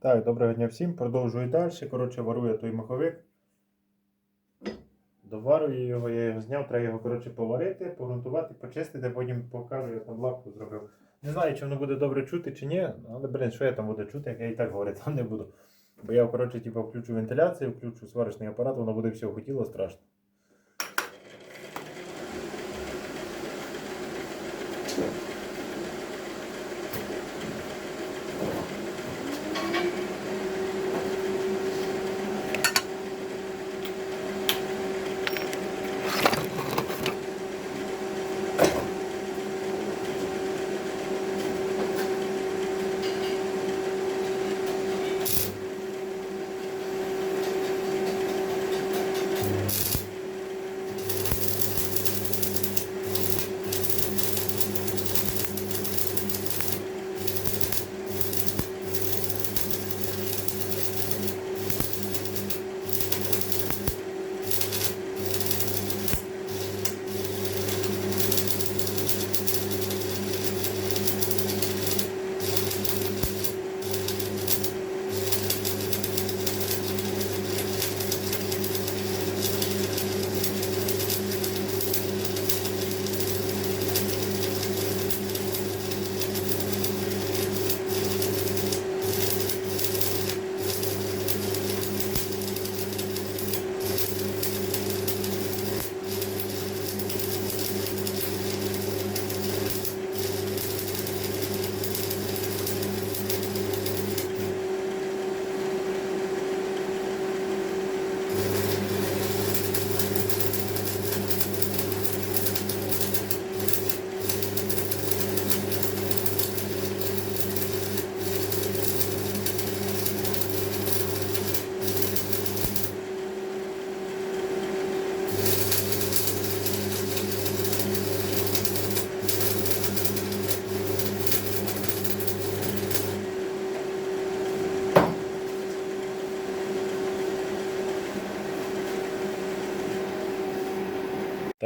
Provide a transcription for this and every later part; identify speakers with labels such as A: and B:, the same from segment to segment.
A: Так, доброго дня всім. Продовжую далі. Коротше, варую той маховик. Доварую його, я його зняв, треба його коротше, поварити, погрунтувати, почистити, потім покажу, я там лапку зробив. Не знаю, чи воно буде добре чути чи ні, але блін, що я там буду чути, як я і так говорити там не буду. Бо я коротше, типу, включу вентиляцію, включу сварочний апарат, воно буде все хотіло страшно.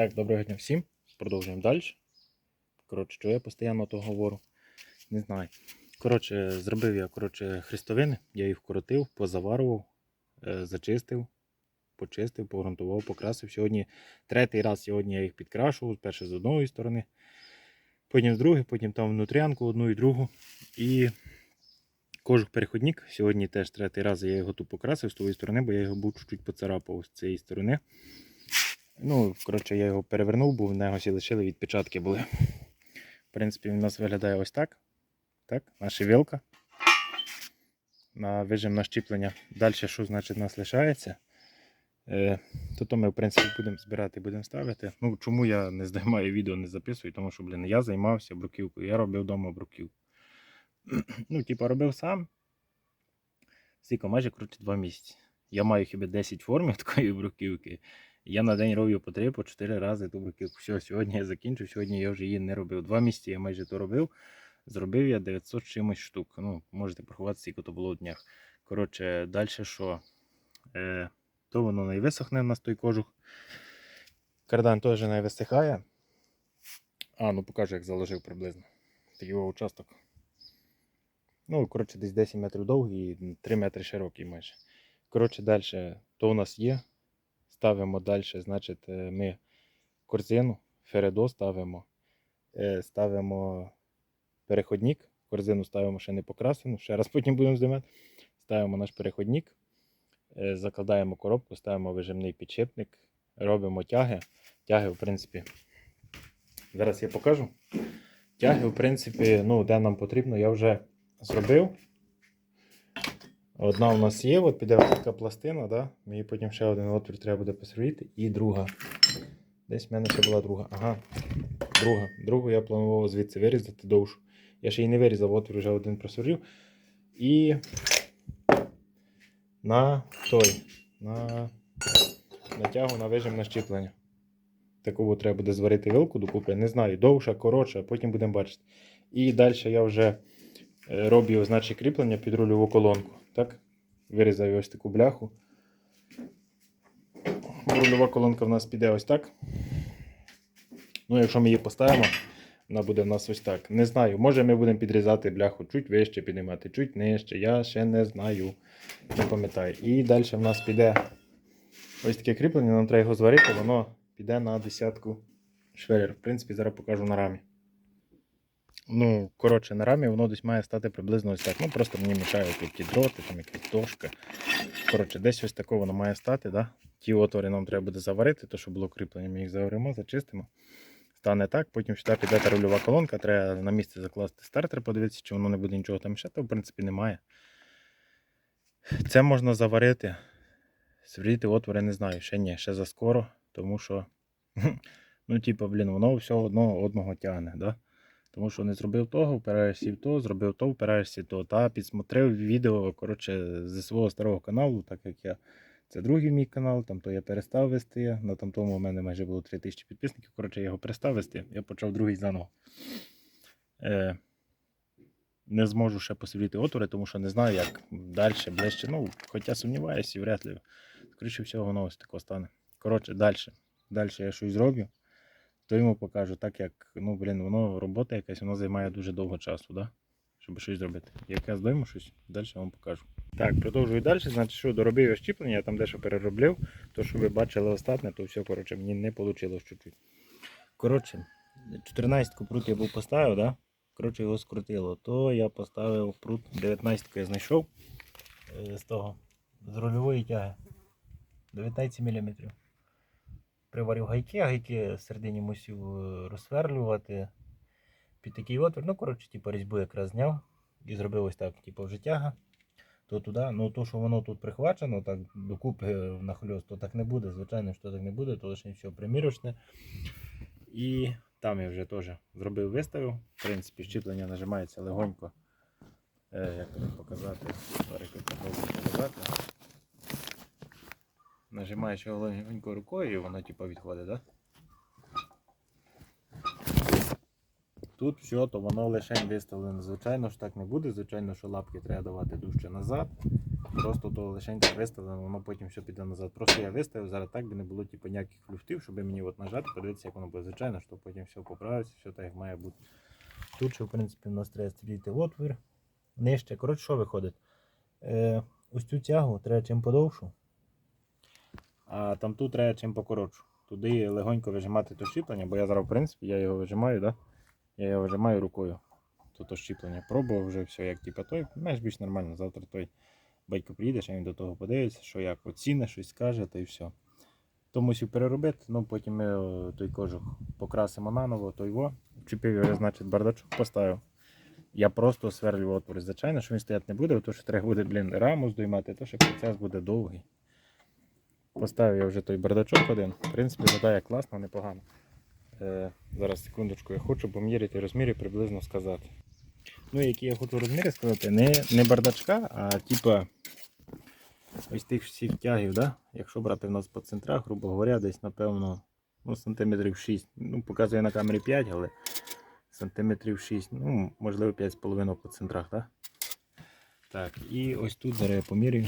A: Так, доброго дня всім. Продовжуємо далі. Коротше, що я постійно то говорю? Не знаю. Коротше, зробив я коротше, хрестовини, я їх вкоротив, позаварував, е, зачистив, почистив, погрунтував, покрасив. Сьогодні третій раз сьогодні я їх підкрашував, перше з одної сторони, потім з другої, потім там внутрянку одну і другу. І кожух переходник. Сьогодні теж третій раз я його тут покрасив з тої сторони, бо я його був чуть-чуть поцарапав з цієї сторони. Ну, коротше, я його перевернув, бо в нього всі лишили відпечатки були. В принципі, він у нас виглядає ось так. Так, наша вілка. На вижим на щіплення. Далі, що значить у нас лишається? Е, то, то ми, в принципі, будемо збирати і будемо ставити. Ну, чому я не знімаю відео, не записую? Тому що, блін, я займався бруківкою, я робив вдома бруківку. ну, типу, робив сам. Скільки, майже коротше, два місяці. Я маю хіба 10 формів такої бруківки. Я на день робив по 3 по 4 рази ту бруківку. Все, сьогодні я закінчив, сьогодні я вже її не робив. Два місяці я майже то робив. Зробив я 900 чимось штук. Ну, можете порахувати, скільки то було в днях. Коротше, далі що? Е, то воно не висохне в нас той кожух. Кардан теж не висихає. А, ну покажу, як заложив приблизно. Такий його участок. Ну, коротше, десь 10 метрів довгий і 3 метри широкий майже. Коротше, далі, то у нас є. Ставимо далі, значить, е, ми корзину, фередо ставимо, е, ставимо переходник, корзину ставимо ще не покрасену, ще раз потім будемо здимати. Ставимо наш переходник, е, закладаємо коробку, ставимо вижимний підшипник, робимо тяги. Тяги, в принципі, зараз я покажу. Тяги, в принципі, ну, де нам потрібно, я вже зробив. Одна у нас є, от піде така пластина, да? мені потім ще один отвір треба буде посверлити. І друга. Десь в мене ще була друга. Ага. Друга. Другу я планував звідси вирізати довшу. Я ще її не вирізав, отвір вже один просверлив. І на той. На натягу на вижим на щіплення. Таку треба буде зварити вилку докупи. Не знаю, довша, коротша, потім будемо бачити. І далі я вже е, роблю значить, кріплення під рульову колонку. Так? Вирізаю ось таку бляху. Рульова колонка в нас піде ось так. Ну, якщо ми її поставимо Вона буде в нас ось так. Не знаю. Може ми будемо підрізати бляху чуть вище, піднімати, чуть нижче. Я ще не знаю. Не пам'ятаю. І далі в нас піде ось таке кріплення, нам треба його зварити, воно піде на десятку швеллер. В принципі, зараз покажу на рамі. Ну, коротше, на рамі воно десь має стати приблизно ось так. Ну, просто мені мішають тут ті дроти, там якась дошка. Коротше, десь ось такого воно має стати, да? Ті отвори нам треба буде заварити, то що було кріплення, ми їх заваримо, зачистимо. Стане так, потім сюди піде та рульова колонка, треба на місце закласти стартер, подивитися, чи воно не буде нічого там мішати, в принципі, немає. Це можна заварити. Сверліти отвори не знаю, ще ні, ще заскоро, тому що, ну, типу, блін, воно все одно одного тягне, да? Тому що не зробив того, впираєшся в то, зробив то, впираєшся в то. Та підсмотрев відео коротше, зі свого старого каналу, так як я. Це другий мій канал, там то я перестав вести. На там тому у мене майже було 3000 підписників. Коротше, я його перестав вести. Я почав другий заново. Е, не зможу ще посвілити отвори, тому що не знаю, як далі, ближче. Ну, хоча сумніваюся, і вряд ли. Скоріше всього, воно ось тако стане. Коротше, далі. Далі я щось зроблю то йому покажу, так як, ну, блін, воно робота якась, воно займає дуже довго часу, да? щоб щось зробити. Як я здойму щось, далі вам покажу. Так, продовжую далі. Значить, що доробив я щіплення, я там дещо переробив. То, що ви бачили остатне, то все, коротше, мені не вийшло чуть-чуть. Коротше, 14 прут я був поставив, да? Коротше, його скрутило. То я поставив прут 19 я знайшов е, з того, з рульової тяги. 19 мм приварив гайки, а гайки всередині мусив е, розсверлювати під такий отвір. Ну, коротше, типу, різьбу якраз зняв і зробив ось так, типу, вже тяга. То туди, ну то, що воно тут прихвачено, так докупи на хльост, то так не буде. Звичайно, що так не буде, то лише все примірочне. І там я вже теж зробив, виставив. В принципі, щіплення нажимається легонько. Е, як тобі показати? Показати. Нажимаєш його легенько рукою і воно типу відходить? Да? Тут все, то воно лише виставлено. Звичайно ж так не буде. Звичайно, що лапки треба давати дужче назад. Просто то лише виставлено, воно потім все піде назад. Просто я виставив, зараз так би не було типу, ніяких люфтів, щоб мені от нажати, подивитися, як воно буде. Звичайно, що потім все поправиться, все так як має бути. Тут ще, в принципі, в нас треба стріляти отвір. Нижче. Коротше, що виходить? Е, ось цю тягу треба чим подовшу. А там тут треба чим покоротшу. Туди легонько вижимати то щіплення, бо я зараз, в принципі, я його вижимаю, да? я його вижимаю рукою. Тут то щіплення. Пробував вже все, як типу, той, знаєш, більш нормально. Завтра той батько приїде, а він до того подивиться, що як оціни, щось скаже, та і все. То мусив переробити, ну потім ми той кожух покрасимо наново, той во. Вчепив вже, значить, бардачок поставив. Я просто сверлю отвори. Звичайно, що він стояти не буде, тому що треба буде, блін, раму здоймати, то що процес буде довгий. Поставив я вже той бардачок один. В принципі, виглядає класно, непогано. Е, зараз секундочку, я хочу поміряти розміри приблизно сказати. Ну, які я хочу розміри сказати, не, не бардачка, а типа ось тих всіх тягів, да? якщо брати в нас по центрах, грубо говоря, десь напевно ну, сантиметрів 6. Ну, показує на камері 5, але сантиметрів 6, ну, можливо 5,5 по центрах, так? Так, і ось тут зараз я поміряю.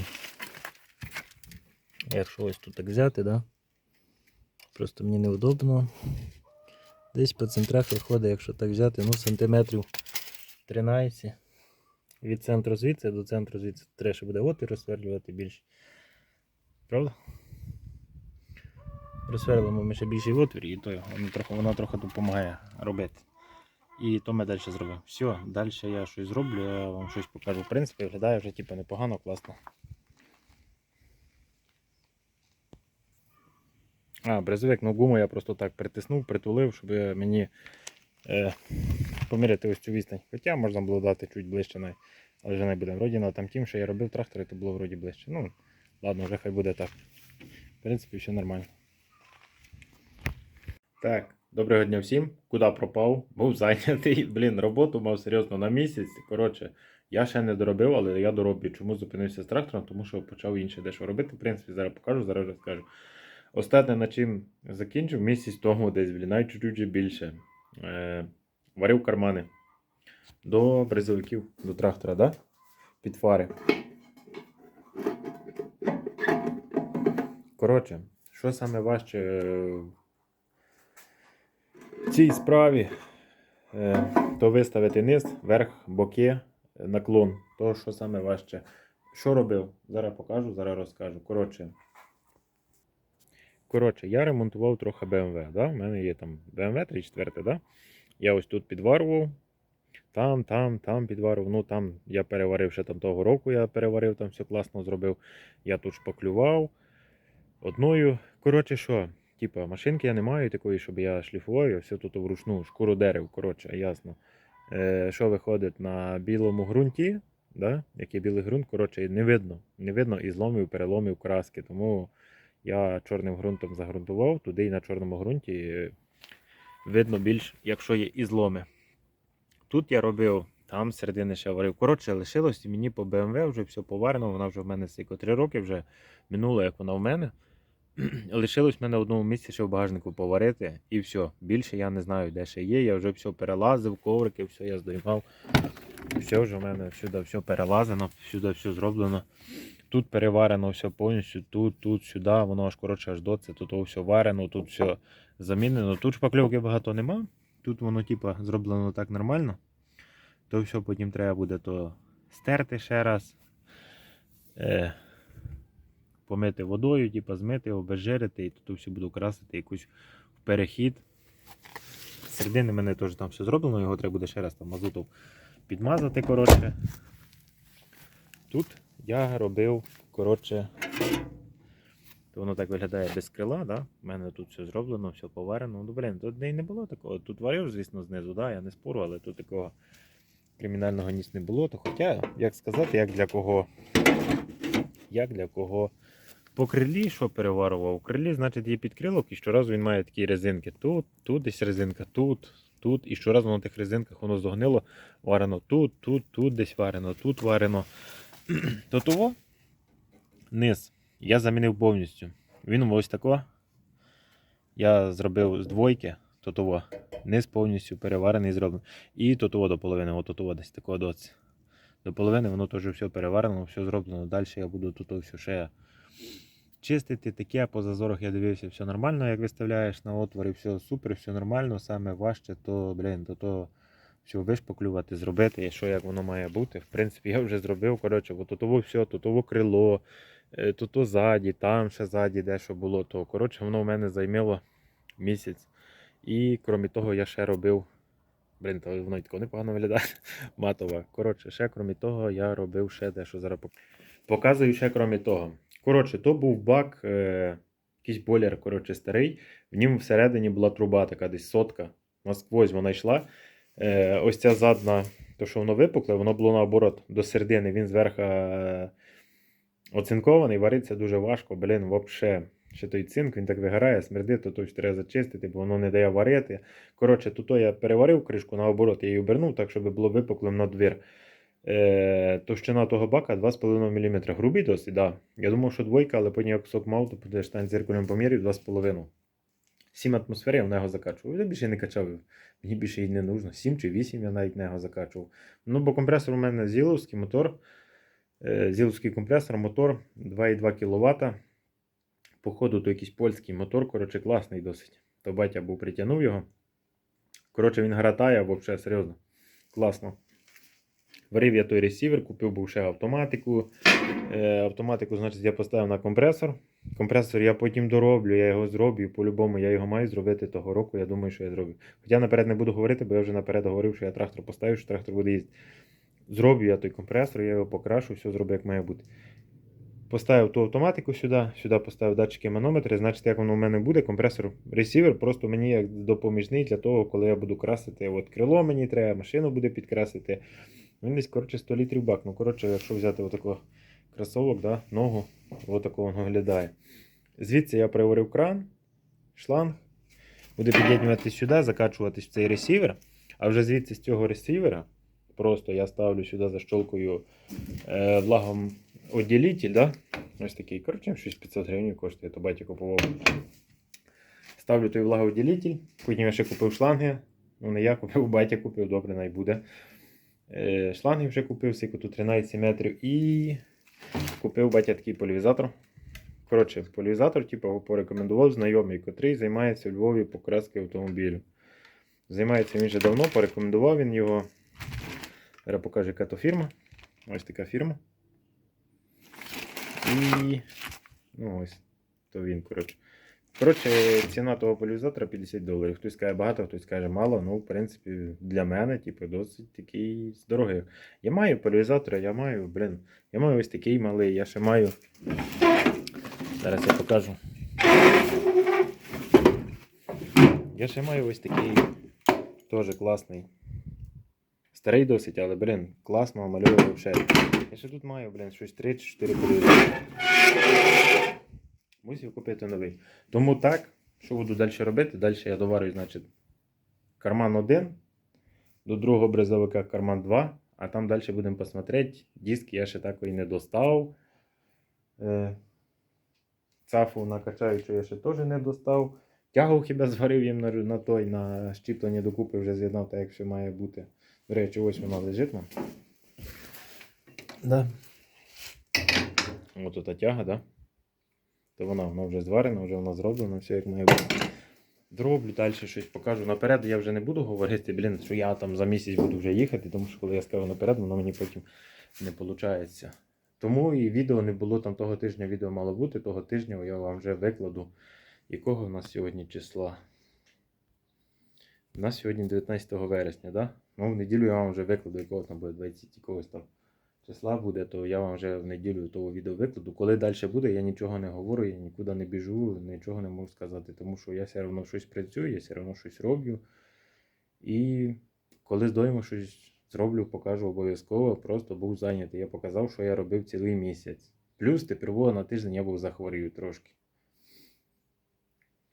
A: Якщо ось тут так взяти, да? просто мені неудобно. Десь по центрах виходить, якщо так взяти, ну сантиметрів 13. Від центру звідси до центру звідси треба буде отвір розсверлювати більше. Правда? Розсверлимо ми ще більший отвір і то воно трохи, воно трохи допомагає робити. І то ми далі зробимо. Все, далі я щось зроблю, я вам щось покажу. В принципі, виглядає вже типу, непогано, класно. А, брезовик, ну гуму я просто так притиснув, притулив, щоб мені е, поміряти ось цю відстань. Хоча можна було дати чуть ближче, але вже не буде. Вроді на там тим, що я робив трактори, то було вроді ближче. Ну, ладно, вже хай буде так. В принципі, все нормально. Так, доброго дня всім. Куди пропав? Був зайнятий. Блін, роботу мав серйозно на місяць. Коротше, я ще не доробив, але я дороблю. Чому зупинився з трактором? Тому що почав інше дещо робити. В принципі, зараз покажу, зараз розкажу. Остатнє, на чим закінчив, місяць тому десь, навіть чуть-чуть більше. Е, варив кармани до бризовиків, до трактора, да? під фари. Коротше, що саме важче е, в цій справі? е, то виставити низ, верх, боки, наклон. То, що саме важче. Що робив? Зараз покажу, зараз розкажу. Коротше, коротше я ремонтував трохи BMW. Да? У мене є там BMW 34, да? Я ось тут підварував. Там, там, там підварив. Ну там я переварив ще там того року, я переварив, там все класно зробив. Я тут шпаклював одною. Коротше, що? Типа, машинки я не маю такої, щоб я шліфував, я все тут вручну, шкуру дерев, коротше, ясно. Е, що виходить на білому ґрунті, да? який білий ґрунт, коротше, не видно. Не видно і зломів, переломів краски. Тому я чорним ґрунтом загрунтував, туди і на чорному ґрунті е, видно більш, якщо є і зломи. Тут я робив, там середини ще варив. Коротше, лишилось і мені по BMW вже все поварено. Вона вже в мене стільки три роки вже минуло, як вона в мене. Лишилось в мене в одному місці ще в багажнику поварити, і все. Більше я не знаю, де ще є. Я вже все перелазив, коврики, все я здоймав. Все вже в мене всюди все перелазено, всюди все зроблено. Тут переварено все повністю, тут, тут, сюди, воно аж коротше аж до це, тут все варено, тут все замінено. Тут шпакльовки багато нема. Тут воно типа зроблено так нормально. То все потім треба буде то стерти ще раз. Е, помити водою, типа, змити, обезжирити, і тут все буду красити якусь в перехід. Середини мене теж там все зроблено, його треба буде ще раз там мазутом підмазати. коротше. Тут я робив, коротше, воно так виглядає без крила, да? У мене тут все зроблено, все поварено. Ну, блін, тут не було такого. Тут варив, звісно, знизу, да? я не спору, але тут такого кримінального ніс не було. То хоча, як сказати, як для кого. Як для кого. По крилі, що переварував? У крилі, значить, є підкрилок, і щоразу він має такі резинки. Тут, тут десь резинка, тут, тут. І щоразу на тих резинках воно зогнило, варено тут, тут, тут десь варено, тут варено. То того низ я замінив повністю. Він ось тако. Я зробив з двойки, то того. Низ повністю переварений зроблений. І то того до половини, от того десь такого доці. До половини воно теж все переварено, все зроблено. Далі я буду тут все ще чистити. Таке по зазорах я дивився, все нормально, як виставляєш на отвори, все супер, все нормально. Саме важче, то, блін, то то все вишпаклювати, зробити, що як воно має бути. В принципі, я вже зробив. Коротше, бо тут все, тут крило, тут ззаді, там ще ззаді, де що було, то коротше, воно в мене займило місяць. І крім того, я ще робив. Блін, то воно і тако непогано виглядає. Матова. Коротше, ще крім того, я робив ще дещо зараз. пок- Показую ще крім того. Коротше, то був бак, е, якийсь бойлер, коротше, старий. В ньому всередині була труба така десь сотка. Насквозь вона йшла. Е, ось ця задна, то що воно випукле, воно було наоборот до середини. Він зверху е, оцинкований, вариться дуже важко. Блін, взагалі. Ще той цинк, він так вигорає, смердить, то точно треба зачистити, бо воно не дає варити. Коротше, тут я переварив кришку наоборот, я її обернув так, щоб було випуклим на двір. Е, товщина того бака 2,5 мм. Грубий досить, да. Я думав, що двойка, але потім як кусок мав, то штайн зеркалем помірів 2,5. 7 атмосфер я в нього закачував. Я більше не качав. Мені більше і не нужно. 7 чи 8 я навіть в нього закачував. Ну, бо компресор у мене зіловський мотор. Е, Зіловський компресор, мотор 2,2 кВт. Походу, то якийсь польський мотор, коротше, класний досить. То батя був притягнув його. Коротше, він гратає, взагалі, серйозно. Класно. Варив я той ресівер, купив був ще автоматику. Е, автоматику, значить, я поставив на компресор. Компресор я потім дороблю, я його зроблю. По-любому я його маю зробити того року. Я думаю, що я зроблю. Хоча наперед не буду говорити, бо я вже наперед говорив, що я трактор поставив, що трактор буде їздити. Зроблю я той компресор, я його покрашу, все зроблю, як має бути. Поставив ту автоматику сюди, сюди поставив датчики манометри. Значить, як воно у мене буде, компресор ресівер просто мені як допоміжний для того, коли я буду красити. От крило мені треба, машину буде підкрасити. Він десь, коротше, 100 літрів бак. Ну, коротше, якщо взяти отако кросовок, да, ногу, отако воно виглядає. Звідси я приварив кран, шланг, буде під'єднувати сюди, закачуватись в цей ресівер. А вже звідси з цього ресівера просто я ставлю сюди защолкою е, влагом оділитель, да? ось такий. Коротше, щось 500 гривень коштує, то батя купував. Ставлю той влагоуділитель, потім я ще купив шланги. Ну, не я купив, батя купив, добре, най буде. Е, шланги вже купив, скільки тут 13 метрів. І купив батя такий полівізатор. Коротше, полівізатор типу, порекомендував знайомий, котрий займається у Львові покраски автомобілю. Займається він вже давно, порекомендував він його. Зараз покажу, яка то фірма. Ось така фірма. І. Ну ось. То він, коротше. Коротше, ціна того поляризатора 50 доларів. Хтось каже багато, хтось каже мало. Ну, в принципі, для мене, типу, досить такий з. Я маю поляризатора, я маю, блін, я маю ось такий малий, я ще маю. Зараз я покажу. Я ще маю ось такий теж класний. Старий досить, але, блін, класно малює взагалі. Я ще тут маю, блін, щось 3 чи 4 поляризатори. Мусив купити новий. Тому так, що буду далі робити? Далі я доварюю, значить, карман 1, до другого бризовика карман 2, а там далі будемо посмотрети. Диски я ще такої не достав. Е, Цафу накачаючу я ще теж не достав. Тягу хіба зварив їм на, на той, на щіплення докупи вже з'єднав так, як все має бути. До речі, ось вона лежить нам. Да. Ось та тяга, да? То вона, вона вже зварена, вже вона зроблена, все як має бути. Зроблю далі щось покажу. Наперед я вже не буду говорити, блін, що я там за місяць буду вже їхати, тому що коли я скажу наперед, воно мені потім не виходить. Тому і відео не було там того тижня, відео мало бути. Того тижня я вам вже викладу, якого в нас сьогодні числа. У нас сьогодні 19 вересня, да? Ну, в неділю я вам вже викладу, якого там буде 20 якогось там числа буде, то я вам вже в неділю того відео викладу. Коли далі буде, я нічого не говорю, я нікуди не біжу, нічого не можу сказати, тому що я все одно щось працюю, я все одно щось роблю. І коли здоїмо щось зроблю, покажу обов'язково. Просто був зайнятий. Я показав, що я робив цілий місяць. Плюс тепер на тиждень я був захворів трошки.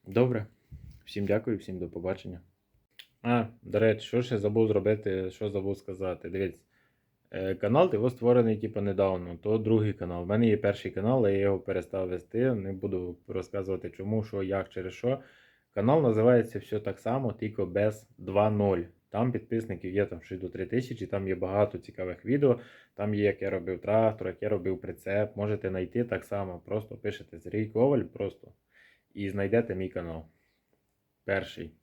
A: Добре. Всім дякую, всім до побачення. А, до речі, що ще забув зробити, що забув сказати. Дивіться. Е, Канал його створений типу, недавно, то другий канал. У мене є перший канал, я його перестав вести. Не буду розказувати чому, що, як, через що. Канал називається все так само, тільки без 2.0. Там підписників є там щось до 3000, там є багато цікавих відео. Там є, як я робив трактор, як я робив прицеп. Можете знайти так само. Просто пишете Сергій Коваль просто і знайдете мій канал. Перший.